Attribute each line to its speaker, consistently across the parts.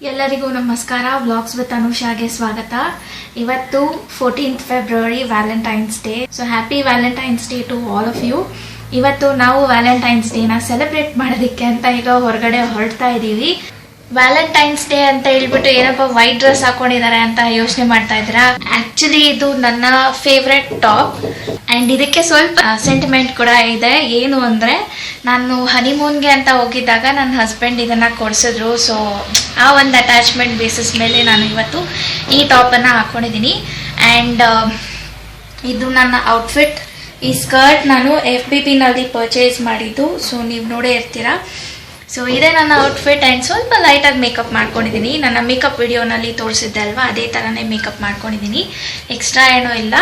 Speaker 1: ಎಲ್ಲರಿಗೂ ನಮಸ್ಕಾರ. Blogs with ಅನುಷಾಗೆ ಸ್ವಾಗತ. ಇವತ್ತು fourteenth February valentine's day so happy valentine's day to all of you ಇವತ್ತು ನಾವು ವ್ಯಾಲೆಂಟೈನ್ಸ್ ಡೇನ ಸೆಲೆಬ್ರೇಟ್ ಮಾಡೋದಕ್ಕೆ ಅಂತ ಈಗ ಹೊರಗಡೆ ಹೊರಡ್ತಾ ಇದ್ದೀವಿ ವ್ಯಾಲೆಂಟೈನ್ಸ್ ಡೇ ಅಂತ ಹೇಳ್ಬಿಟ್ಟು ಏನಪ್ಪ ವೈಟ್ ಡ್ರೆಸ್ ಹಾಕೊಂಡಿದ್ದಾರೆ ಅಂತ ಯೋಚನೆ ಮಾಡ್ತಾ ಇದ್ದೀರಾ? ಆಕ್ಚುಲಿ ಇದು ನನ್ನ ಫೇವ್ರೆಟ್ ಟಾಪ್ ಅಂಡ್ ಇದಕ್ಕೆ ಸ್ವಲ್ಪ ಸೆಂಟಿಮೆಂಟ್ ಕೂಡ ಇದೆ. ಏನು ಅಂದರೆ, ನಾನು ಹನಿಮೂನ್ಗೆ ಅಂತ ಹೋಗಿದ್ದಾಗ ನನ್ನ ಹಸ್ಬೆಂಡ್ ಇದನ್ನು ಕೊಡಿಸಿದ್ರು. ಸೊ ಆ ಒಂದು ಅಟ್ಯಾಚ್ಮೆಂಟ್ ಬೇಸಿಸ್ ಮೇಲೆ ನಾನು ಇವತ್ತು ಈ ಟಾಪನ್ನು ಹಾಕ್ಕೊಂಡಿದ್ದೀನಿ ಆ್ಯಂಡ್ ಇದು ನನ್ನ ಔಟ್ಫಿಟ್ ಈ ಸ್ಕರ್ಟ್ ನಾನು ಎಫ್ ಬಿ ಪಿನಲ್ಲಿ ಪರ್ಚೇಸ್ ಮಾಡಿದ್ದು. ಸೊ ನೀವು ನೋಡೇ ಇರ್ತೀರಾ. ಸೊ ಇದೇ ನನ್ನ ಔಟ್ಫಿಟ್ ಆ್ಯಂಡ್ ಸ್ವಲ್ಪ ಲೈಟಾಗಿ ಮೇಕಪ್ ಮಾಡ್ಕೊಂಡಿದ್ದೀನಿ. ನನ್ನ ಮೇಕಪ್ ವಿಡಿಯೋನಲ್ಲಿ ತೋರಿಸಿದ್ದೆ ಅಲ್ವಾ? ಅದೇ ಥರನೇ ಮೇಕಪ್ ಮಾಡ್ಕೊಂಡಿದ್ದೀನಿ. ಎಕ್ಸ್ಟ್ರಾ ಏನೂ ಇಲ್ಲ.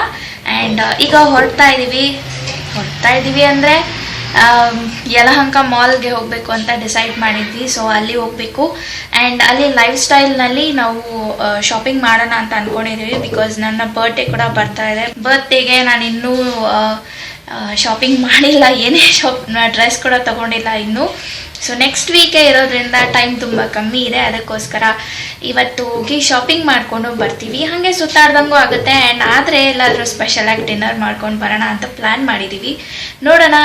Speaker 1: ಆ್ಯಂಡ್ ಈಗ ಹೊರಡ್ತಾ ಇದ್ದೀವಿ ಹೊರಡ್ತಾ ಇದ್ದೀವಿ ಅಂದರೆ ಯಲಹಂಕ ಮಾಲ್ಗೆ ಹೋಗಬೇಕು ಅಂತ ಡಿಸೈಡ್ ಮಾಡಿದ್ವಿ. ಸೊ ಅಲ್ಲಿ ಹೋಗಬೇಕು. ಆ್ಯಂಡ್ ಅಲ್ಲಿ ಲೈಫ್ ಸ್ಟೈಲ್ನಲ್ಲಿ ನಾವು ಶಾಪಿಂಗ್ ಮಾಡೋಣ ಅಂತ ಅಂದ್ಕೊಂಡಿದ್ದೀವಿ ಬಿಕಾಸ್ ನನ್ನ ಬರ್ಡೇ ಕೂಡ ಬರ್ತಾ ಇದೆ. ಬರ್ತ್ಡೇಗೆ ನಾನು ಇನ್ನೂ ಶಾಪಿಂಗ್ ಮಾಡಿಲ್ಲ, ಏನೇ ಶಾಪ್ ಡ್ರೆಸ್ ಕೂಡ ತಗೊಂಡಿಲ್ಲ ಇನ್ನೂ. ಸೊ ನೆಕ್ಸ್ಟ್ ವೀಕೆ ಇರೋದ್ರಿಂದ ಟೈಮ್ ತುಂಬ ಕಮ್ಮಿ ಇದೆ. ಅದಕ್ಕೋಸ್ಕರ ಇವತ್ತು ಹೋಗಿ ಶಾಪಿಂಗ್ ಮಾಡ್ಕೊಂಡು ಬರ್ತೀವಿ. ಹಾಗೆ ಸುತ್ತಾಡ್ದಂಗೂ ಆಗುತ್ತೆ. ಆ್ಯಂಡ್ ಆದರೆ ಎಲ್ಲಾದರೂ ಸ್ಪೆಷಲಾಗಿ ಡಿನ್ನರ್ ಮಾಡ್ಕೊಂಡು ಬರೋಣ ಅಂತ ಪ್ಲ್ಯಾನ್ ಮಾಡಿದ್ದೀವಿ ನೋಡೋಣ,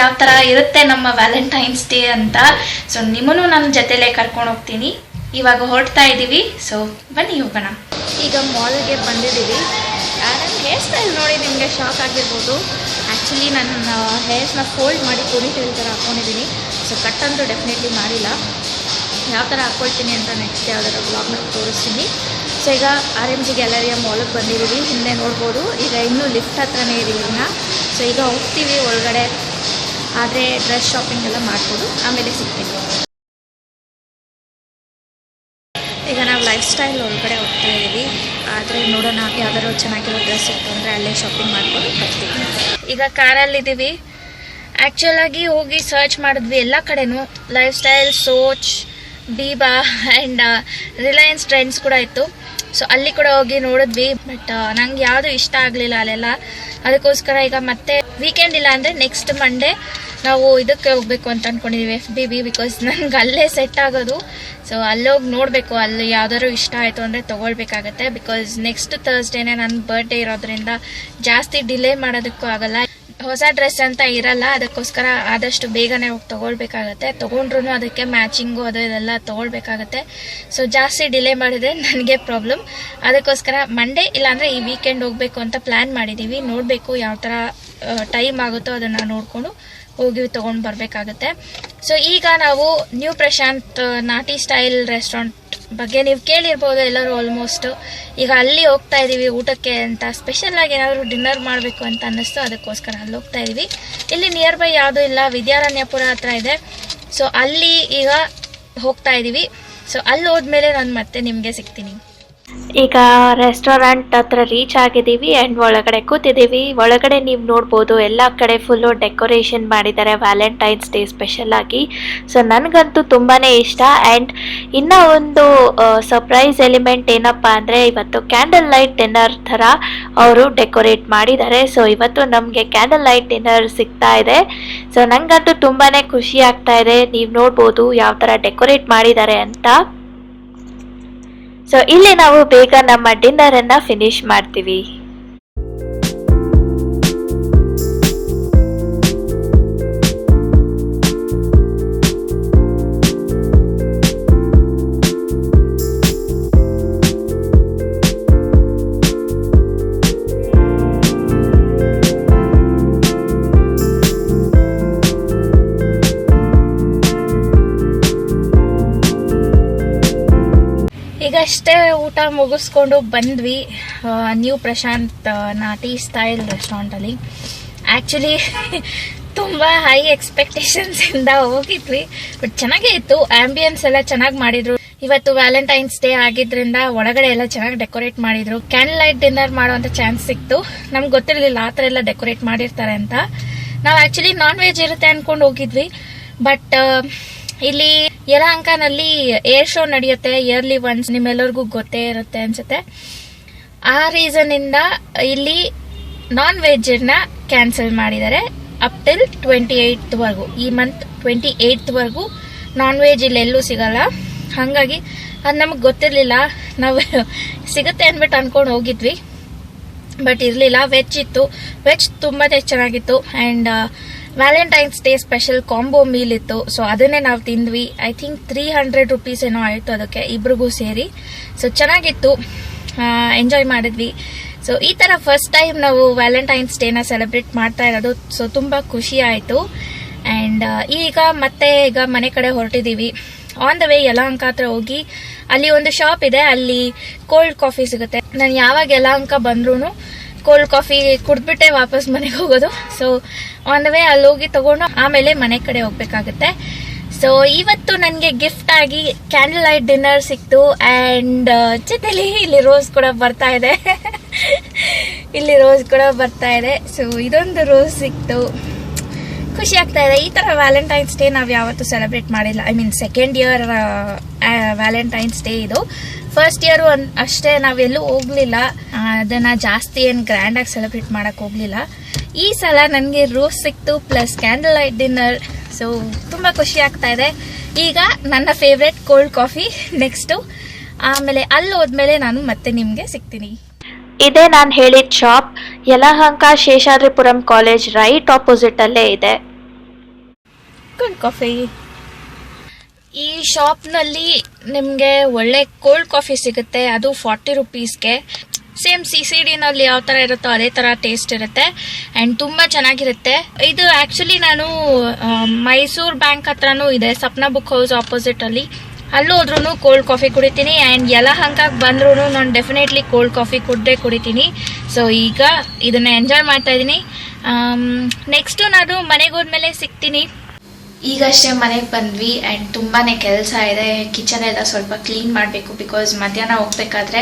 Speaker 1: ಯಾವ ಥರ ಇರುತ್ತೆ ನಮ್ಮ ವ್ಯಾಲೆಂಟೈನ್ಸ್ ಡೇ ಅಂತ. ಸೊ ನಿಮ್ಮನ್ನು ನನ್ನ ಜೊತೆಲೇ ಕರ್ಕೊಂಡು ಹೋಗ್ತೀನಿ. ಇವಾಗ ಹೊರಡ್ತಾ ಇದ್ದೀವಿ ಸೊ ಬನ್ನಿ ಹೋಗೋಣ. ಈಗ ಮಾಲ್ಗೆ ಬಂದಿದ್ದೀವಿ. ನನ್ನ ಹೇರ್ ಸ್ಟೈಲ್ ನೋಡಿ ನಿಮಗೆ ಶಾಕ್ ಆಗಿರ್ಬೋದು. ಆ್ಯಕ್ಚುಲಿ ನನ್ನ ಹೇರ್ಸ್ನ ಫೋಲ್ಡ್ ಮಾಡಿ ಪೋನಿಟೇಲ್ ಥರ ಹಾಕ್ಕೊಂಡಿದ್ದೀನಿ ಸೊ ಕಟ್ ಅಂತೂ ಡೆಫಿನೆಟ್ಲಿ ಮಾಡಿಲ್ಲ. ಯಾವ ಥರ ಹಾಕ್ಕೊಳ್ತೀನಿ ಅಂತ ನೆಕ್ಸ್ಟ್ ಯಾವ್ದಾದ್ರು ಬ್ಲಾಗ್ನಲ್ಲಿ ತೋರಿಸ್ತೀನಿ. ಸೊ ಈಗ ಆರ್ ಎಂ ಜಿ ಗ್ಯಾಲರಿಯ ಮಾಲಕ್ಕೆ ಬಂದಿದ್ದೀವಿ ಹಿಂದೆ ನೋಡ್ಬೋದು. ಈಗ ಇನ್ನೂ ಲಿಫ್ಟ್ ಹತ್ರನೇ ಇದೀವಿ ಸೊ ಈಗ ಹೋಗ್ತೀವಿ ಒಳಗಡೆ. ಆದರೆ ಡ್ರೆಸ್ ಶಾಪಿಂಗ್ ಎಲ್ಲ ಮಾಡ್ಬೋದು. ಆಮೇಲೆ ಸಿಗ್ತೀನಿ. ಲೈಫ್ ಸ್ಟೈಲ್ ಒಳಗಡೆ ಹೋಗ್ತಾ ಇದ್ದೀವಿ. ಆದರೆ ನೋಡೋಣ ಯಾವ್ದಾದ್ರು ಚೆನ್ನಾಗಿರೋ ಡ್ರೆಸ್ ಇತ್ತು ಅಂದರೆ ಅಲ್ಲೇ ಶಾಪಿಂಗ್ ಮಾಡ್ಕೊಂಡು ಬರ್ತೀವಿ. ಈಗ ಕಾರಲ್ಲಿದ್ದೀವಿ ಆ್ಯಕ್ಚುಲ್ ಆಗಿ ಹೋಗಿ ಸರ್ಚ್ ಮಾಡಿದ್ವಿ ಎಲ್ಲ ಕಡೆನೂ. Lifestyle Soch Biba and Reliance Trends ಕೂಡ ಇತ್ತು. ಸೊ ಅಲ್ಲಿ ಕೂಡ ಹೋಗಿ ನೋಡಿದ್ವಿ. ಬಟ್ ನಂಗೆ ಯಾವುದು ಇಷ್ಟ ಆಗಲಿಲ್ಲ ಅಲ್ಲೆಲ್ಲ. ಅದಕ್ಕೋಸ್ಕರ ಈಗ ಮತ್ತೆ ವೀಕೆಂಡ್ ಇಲ್ಲ ಅಂದರೆ ನೆಕ್ಸ್ಟ್ ಮಂಡೇ ನಾವು ಇದಕ್ಕೆ ಹೋಗ್ಬೇಕು ಅಂತ ಅನ್ಕೊಂಡಿದೀವಿ ಎಫ್ ಬಿ ಬಿ ಬಿಕಾಸ್ ನಂಗೆ ಅಲ್ಲೇ ಸೆಟ್ ಆಗೋದು. ಸೊ ಅಲ್ಲೋಗಿ ನೋಡಬೇಕು, ಅಲ್ಲಿ ಯಾವ್ದಾದ್ರು ಇಷ್ಟ ಆಯಿತು ಅಂದರೆ ತೊಗೊಳ್ಬೇಕಾಗತ್ತೆ ಬಿಕಾಸ್ ನೆಕ್ಸ್ಟ್ ಥರ್ಸ್ಡೇನೆ ನನ್ನ ಬರ್ಡೇ ಇರೋದ್ರಿಂದ ಜಾಸ್ತಿ ಡಿಲೇ ಮಾಡೋದಕ್ಕೂ ಆಗಲ್ಲ. ಹೊಸ ಡ್ರೆಸ್ ಅಂತ ಇರಲ್ಲ, ಅದಕ್ಕೋಸ್ಕರ ಆದಷ್ಟು ಬೇಗನೆ ಹೋಗಿ ತೊಗೊಳ್ಬೇಕಾಗತ್ತೆ. ತೊಗೊಂಡ್ರೂ ಅದಕ್ಕೆ ಮ್ಯಾಚಿಂಗು ಅದು ಇದೆಲ್ಲ ತೊಗೊಳ್ಬೇಕಾಗತ್ತೆ. ಸೊ ಜಾಸ್ತಿ ಡಿಲೇ ಮಾಡಿದ್ರೆ ನನಗೆ ಪ್ರಾಬ್ಲಮ್ ಅದಕ್ಕೋಸ್ಕರ ಮಂಡೇ ಇಲ್ಲಾಂದರೆ ಈ ವೀಕೆಂಡ್ ಹೋಗಬೇಕು ಅಂತ ಪ್ಲ್ಯಾನ್ ಮಾಡಿದ್ದೀವಿ ನೋಡಬೇಕು ಯಾವ ಥರ ಟೈಮ್ ಆಗುತ್ತೋ ಅದನ್ನು ನೋಡಿಕೊಂಡು. ಹೋಗಿ ತಗೊಂಡ್ ಬರ್ಬೇಕಾಗತ್ತೆ. ಸೊ ಈಗ ನಾವು ನ್ಯೂ ಪ್ರಶಾಂತ್ ನಾಟಿ ಸ್ಟೈಲ್ ರೆಸ್ಟೋರೆಂಟ್ ಬಗ್ಗೆ ನೀವು ಕೇಳಿರ್ಬೋದು ಎಲ್ಲರೂ ಆಲ್ಮೋಸ್ಟ್ ಈಗ ಅಲ್ಲಿ ಹೋಗ್ತಾ ಇದೀವಿ ಊಟಕ್ಕೆ ಅಂತ. ಸ್ಪೆಷಲ್ ಆಗಿ ಏನಾದರೂ ಡಿನ್ನರ್ ಮಾಡಬೇಕು ಅಂತ ಅನ್ನಿಸ್ತು, ಅದಕ್ಕೋಸ್ಕರ ಅಲ್ಲಿ ಹೋಗ್ತಾ ಇದೀವಿ. ಇಲ್ಲಿ ನಿಯರ್ ಬೈ ಯಾವುದೂ ಇಲ್ಲ, ವಿದ್ಯಾರಣ್ಯಪುರ ಹತ್ರ ಇದೆ. ಸೊ ಅಲ್ಲಿ ಈಗ ಹೋಗ್ತಾ ಇದೀವಿ. ಸೊ ಅಲ್ಲಿ ಹೋದ್ಮೇಲೆ ನಾನು ಮತ್ತೆ ನಿಮಗೆ ಸಿಗ್ತೀನಿ. ಈಗ ರೆಸ್ಟೋರೆಂಟ್ ಹತ್ರ ರೀಚ್ ಆಗಿದ್ದೀವಿ ಆ್ಯಂಡ್ ಒಳಗಡೆ ಕೂತಿದ್ದೀವಿ. ಒಳಗಡೆ ನೀವು ನೋಡ್ಬೋದು, ಎಲ್ಲ ಕಡೆ ಫುಲ್ಲು ಡೆಕೋರೇಷನ್ ಮಾಡಿದ್ದಾರೆ ವ್ಯಾಲೆಂಟೈನ್ಸ್ ಡೇ ಸ್ಪೆಷಲ್ ಆಗಿ. ಸೊ ನನಗಂತೂ ತುಂಬಾ ಇಷ್ಟ. ಆ್ಯಂಡ್ ಇನ್ನೂ ಒಂದು ಸರ್ಪ್ರೈಸ್ ಎಲಿಮೆಂಟ್ ಏನಪ್ಪ ಅಂದರೆ, ಇವತ್ತು ಕ್ಯಾಂಡಲ್ ಲೈಟ್ ಡಿನ್ನರ್ ಥರ ಅವರು ಡೆಕೋರೇಟ್ ಮಾಡಿದ್ದಾರೆ. ಸೊ ಇವತ್ತು ನಮಗೆ ಕ್ಯಾಂಡಲ್ ಲೈಟ್ ಡಿನ್ನರ್ ಸಿಗ್ತಾ ಇದೆ. ಸೊ ನನಗಂತೂ ತುಂಬಾ ಖುಷಿ ಆಗ್ತಾ ಇದೆ. ನೀವು ನೋಡ್ಬೋದು ಯಾವ ಥರ ಡೆಕೋರೇಟ್ ಮಾಡಿದ್ದಾರೆ ಅಂತ. ಸೊ ಇಲ್ಲಿ ನಾವು ಬೇಗ ನಮ್ಮ ಡಿನ್ನರ್ ಅನ್ನ ಫಿನಿಶ್ ಮಾಡ್ತೀವಿ. ಈಗಷ್ಟೇ ಊಟ ಮುಗಿಸ್ಕೊಂಡು ಬಂದ್ವಿ. ನ್ಯೂ ಪ್ರಶಾಂತ್ ನಾಟಿ ಸ್ಟೈಲ್ ರೆಸ್ಟೋರೆಂಟಲ್ಲಿ ಆ್ಯಕ್ಚುಲಿ ತುಂಬ ಹೈ ಎಕ್ಸ್ಪೆಕ್ಟೇಷನ್ಸ್ ಇಂದ ಹೋಗಿದ್ವಿ. ಬಟ್ ಚೆನ್ನಾಗೇ ಇತ್ತು. ಆಂಬಿಯನ್ಸ್ ಎಲ್ಲ ಚೆನ್ನಾಗಿ ಮಾಡಿದ್ರು. ಇವತ್ತು ವ್ಯಾಲೆಂಟೈನ್ಸ್ ಡೇ ಆಗಿದ್ರಿಂದ ಒಳಗಡೆ ಎಲ್ಲ ಚೆನ್ನಾಗಿ ಡೆಕೋರೇಟ್ ಮಾಡಿದ್ರು. ಕ್ಯಾಂಡಲ್ ಲೈಟ್ ಡಿನ್ನರ್ ಮಾಡುವಂಥ ಚಾನ್ಸ್ ಸಿಕ್ತು. ನಮ್ಗೆ ಗೊತ್ತಿರಲಿಲ್ಲ ಆ ಥರ ಎಲ್ಲ ಡೆಕೋರೇಟ್ ಮಾಡಿರ್ತಾರೆ ಅಂತ. ನಾವು ಆಕ್ಚುಲಿ ನಾನ್ ವೆಜ್ ಇರುತ್ತೆ ಅಂದ್ಕೊಂಡು ಹೋಗಿದ್ವಿ. ಬಟ್ ಇಲ್ಲಿ ಯಲಹಂಕನಲ್ಲಿ ಏರ್ ಶೋ ನಡೆಯುತ್ತೆ ಇಯರ್ಲಿ ಒನ್ಸ್ ನಿಮ್ಮೆಲ್ಲರಿಗೂ ಗೊತ್ತೇ ಇರುತ್ತೆ ಅನ್ಸುತ್ತೆ. ಆ ರೀಸನ್ ಇಂದ ಇಲ್ಲಿ ನಾನ್ ವೆಜ್ನ ಕ್ಯಾನ್ಸಲ್ ಮಾಡಿದ್ದಾರೆ ಅಪ್ ಟಿಲ್ ಟ್ವೆಂಟಿ ಏಯ್ತ್ ವರೆಗೂ. ಈ ಮಂತ್ ಟ್ವೆಂಟಿ ಏಯ್ತ್ ವರೆಗೂ ನಾನ್ ವೆಜ್ ಇಲ್ಲಿ ಎಲ್ಲೂ ಸಿಗಲ್ಲ. ಹಾಗಾಗಿ ಅದು ನಮಗೆ ಗೊತ್ತಿರಲಿಲ್ಲ. ನಾವು ಸಿಗುತ್ತೆ ಅಂದ್ಬಿಟ್ಟು ಅನ್ಕೊಂಡು ಹೋಗಿದ್ವಿ. ಬಟ್ ಇರಲಿಲ್ಲ. ವೆಜ್ ಇತ್ತು. ವೆಜ್ ತುಂಬಾ ಚೆನ್ನಾಗಿತ್ತು. And valentine's day special combo meal ಇತ್ತು. ಸೊ ಅದನ್ನೇ ನಾವು ತಿಂದ್ವಿ. I think three hundred rupees ಏನೋ ಆಯಿತು ಅದಕ್ಕೆ ಇಬ್ರಿಗೂ ಸೇರಿ. ಸೊ ಚೆನ್ನಾಗಿತ್ತು. ಎಂಜಾಯ್ ಮಾಡಿದ್ವಿ. ಸೊ ಈ ಥರ ಫಸ್ಟ್ ಟೈಮ್ ನಾವು ವ್ಯಾಲೆಂಟೈನ್ಸ್ ಡೇನ ಸೆಲೆಬ್ರೇಟ್ ಮಾಡ್ತಾ ಇರೋದು. ಸೊ ತುಂಬ ಖುಷಿ ಆಯಿತು. ಆ್ಯಂಡ್ ಈಗ ಮತ್ತೆ ಈಗ ಮನೆ ಕಡೆ ಹೊರಟಿದ್ದೀವಿ. ಆನ್ ದ ವೇ ಯಲಹಂಕ ಹತ್ರ ಹೋಗಿ ಅಲ್ಲಿ ಒಂದು ಶಾಪ್ ಇದೆ. ಅಲ್ಲಿ ಕೋಲ್ಡ್ ಕಾಫಿ ಸಿಗುತ್ತೆ. ನಾನು ಯಾವಾಗ ಯಲಹಂಕ ಬಂದ್ರೂ ಕೋಲ್ಡ್ ಕಾಫಿ ಕುಡ್ದ್ಬಿಟ್ಟೆ ವಾಪಸ್ ಮನೆಗೆ ಹೋಗೋದು. ಸೊ ಆನ್ ದ ವೇ ಅಲ್ಲಿ ಹೋಗಿ ತಗೊಂಡು ಆಮೇಲೆ ಮನೆ ಕಡೆ ಹೋಗ್ಬೇಕಾಗುತ್ತೆ. ಸೊ ಇವತ್ತು ನನಗೆ ಗಿಫ್ಟ್ ಆಗಿ ಕ್ಯಾಂಡಲ್ ಲೈಟ್ ಡಿನ್ನರ್ ಸಿಕ್ತು ಆ್ಯಂಡ್ ಜೊತೆಲಿ ಇಲ್ಲಿ ರೋಸ್ ಕೂಡ ಬರ್ತಾ ಇದೆ. ಇಲ್ಲಿ ರೋಸ್ ಕೂಡ ಬರ್ತಾ ಇದೆ. ಸೊ ಇದೊಂದು ರೋಸ್ ಸಿಕ್ತು. ಖುಷಿ ಆಗ್ತಾ ಇದೆ. ಈ ತರ ವ್ಯಾಲೆಂಟೈನ್ಸ್ ಡೇ ನಾವು ಯಾವತ್ತೂ ಸೆಲೆಬ್ರೇಟ್ ಮಾಡಿಲ್ಲ. I mean second year Valentine's Day ಇದು. ಫಸ್ಟ್ ಇಯರ್ ಅಷ್ಟೇ ನಾವೆಲ್ಲೂ ಹೋಗ್ಲಿಲ್ಲ. ಅದನ್ನ ಜಾಸ್ತಿ ಏನು ಗ್ರ್ಯಾಂಡ್ ಆಗಿ ಸೆಲೆಬ್ರೇಟ್ ಮಾಡಕ್ ಹೋಗ್ಲಿಲ್ಲ. ಈ ಸಲ ನನಗೆ ರೋಸ್ ಸಿಕ್ತು plus candle light dinner so ತುಂಬಾ ಖುಷಿ ಆಗ್ತಾ ಇದೆ. ಈಗ ನನ್ನ ಫೇವ್ರೆಟ್ ಕೋಲ್ಡ್ ಕಾಫಿ ನೆಕ್ಸ್ಟು ಆಮೇಲೆ ಅಲ್ಲಿ ಹೋದ್ಮೇಲೆ ನಾನು ಮತ್ತೆ ನಿಮಗೆ ಸಿಗ್ತೀನಿ.
Speaker 2: ಇದೇ ನಾನು ಹೇಳಿದ shop Yelahanka Seshadripuram college right opposite ಅಲ್ಲೇ ಇದೆ.
Speaker 1: ಕೋಲ್ಡ್ ಕಾಫಿ ಈ ಶಾಪ್ನಲ್ಲಿ ನಿಮಗೆ ಒಳ್ಳೆ ಕೋಲ್ಡ್ ಕಾಫಿ ಸಿಗುತ್ತೆ. ಅದು ಫಾರ್ಟಿ ರುಪೀಸ್ಗೆ ಸೇಮ್ ಸಿ ಸಿ ಡಿನಲ್ಲಿ ಯಾವ ಥರ ಇರುತ್ತೋ ಅದೇ ಥರ ಟೇಸ್ಟ್ ಇರುತ್ತೆ. ಆ್ಯಂಡ್ ತುಂಬ ಚೆನ್ನಾಗಿರುತ್ತೆ. ಇದು ಆ್ಯಕ್ಚುಲಿ ನಾನು ಮೈಸೂರು ಬ್ಯಾಂಕ್ ಹತ್ರನೂ ಇದೆ. ಸಪ್ನ ಬುಕ್ ಹೌಸ್ ಆಪೋಸಿಟಲ್ಲಿ ಅಲ್ಲೂ. ಹೋದ್ರೂ ಕೋಲ್ಡ್ ಕಾಫಿ ಕುಡಿತೀನಿ. ಆ್ಯಂಡ್ ಯಲಹಂಕಕ್ಕೆ ಬಂದ್ರೂ ನಾನು ಡೆಫಿನೆಟ್ಲಿ ಕೋಲ್ಡ್ ಕಾಫಿ ಕುಡ್ದೇ ಕುಡಿತೀನಿ. ಸೊ ಈಗ ಇದನ್ನ ಎಂಜಾಯ್ ಮಾಡ್ತಾ ಇದ್ದೀನಿ. ನೆಕ್ಸ್ಟು ನಾನು ಮನೆಗೆ ಹೋದ್ಮೇಲೆ ಸಿಗ್ತೀನಿ. ಈಗಷ್ಟೇ ಮನೆಗೆ ಬಂದ್ವಿ ಆ್ಯಂಡ್ ತುಂಬಾ ಕೆಲಸ ಇದೆ. ಕಿಚನ್ ಎಲ್ಲ ಸ್ವಲ್ಪ ಕ್ಲೀನ್ ಮಾಡಬೇಕು ಬಿಕಾಸ್ ಮಧ್ಯಾಹ್ನ ಹೋಗ್ಬೇಕಾದ್ರೆ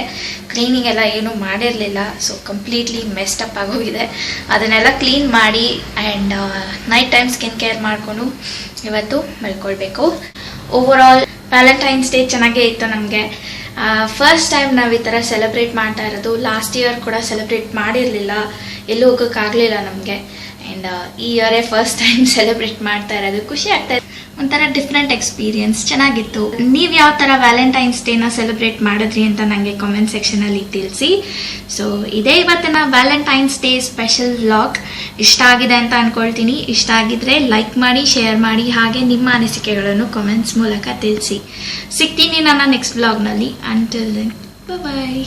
Speaker 1: ಕ್ಲೀನಿಂಗ್ ಎಲ್ಲ ಏನೂ ಮಾಡಿರಲಿಲ್ಲ. ಸೊ ಕಂಪ್ಲೀಟ್ಲಿ ಮೆಸ್ಟಪ್ ಆಗೋಗಿದೆ. ಅದನ್ನೆಲ್ಲ ಕ್ಲೀನ್ ಮಾಡಿ and night time skin care ಮಾಡಿಕೊಂಡು ಇವತ್ತು ಮಲ್ಕೊಳ್ಬೇಕು. ಓವರ್ ಆಲ್ ವ್ಯಾಲೆಂಟೈನ್ಸ್ ಡೇ ಚೆನ್ನಾಗೇ ಇತ್ತು ನಮಗೆ. ಫಸ್ಟ್ ಟೈಮ್ ನಾವು ಈ ಥರ ಸೆಲೆಬ್ರೇಟ್ ಮಾಡ್ತಾ ಇರೋದು ಲಾಸ್ಟ್ ಇಯರ್ ಕೂಡ ಸೆಲೆಬ್ರೇಟ್ ಮಾಡಿರಲಿಲ್ಲ. ಎಲ್ಲೂ ಹೋಗೋಕ್ಕಾಗಲಿಲ್ಲ ನಮಗೆ. ಆ್ಯಂಡ್ ಈ ಇಯರೇ ಫಸ್ಟ್ ಟೈಮ್ ಸೆಲೆಬ್ರೇಟ್ ಮಾಡ್ತಾ ಇರೋದು ಖುಷಿ ಆಗ್ತಾ ಇದೆ. ಒಂಥರ ಡಿಫ್ರೆಂಟ್ ಎಕ್ಸ್ಪೀರಿಯನ್ಸ್ ಚೆನ್ನಾಗಿತ್ತು. ನೀವು ಯಾವ ಥರ ವ್ಯಾಲೆಂಟೈನ್ಸ್ ಡೇನ ಸೆಲೆಬ್ರೇಟ್ ಮಾಡಿದ್ರಿ ಅಂತ ನನಗೆ ಕಾಮೆಂಟ್ ಸೆಕ್ಷನಲ್ಲಿ ತಿಳಿಸಿ. ಸೊ ಇದೇ ಇವತ್ತಿನ ವ್ಯಾಲೆಂಟೈನ್ಸ್ ಡೇ ಸ್ಪೆಷಲ್ ವ್ಲಾಗ್ ಇಷ್ಟ ಆಗಿದೆ ಅಂತ ಅಂದ್ಕೊಳ್ತೀನಿ ಇಷ್ಟ ಆಗಿದ್ರೆ ಲೈಕ್ ಮಾಡಿ ಶೇರ್ ಮಾಡಿ, ಹಾಗೆ ನಿಮ್ಮ ಅನಿಸಿಕೆಗಳನ್ನು ಕಾಮೆಂಟ್ಸ್ ಮೂಲಕ ತಿಳಿಸಿ. ಸಿಗ್ತೀನಿ ನನ್ನ ನೆಕ್ಸ್ಟ್ ವ್ಲಾಗ್ನಲ್ಲಿ ಅಂಟಿಲ್ ದೆನ್ ಬಾಯ್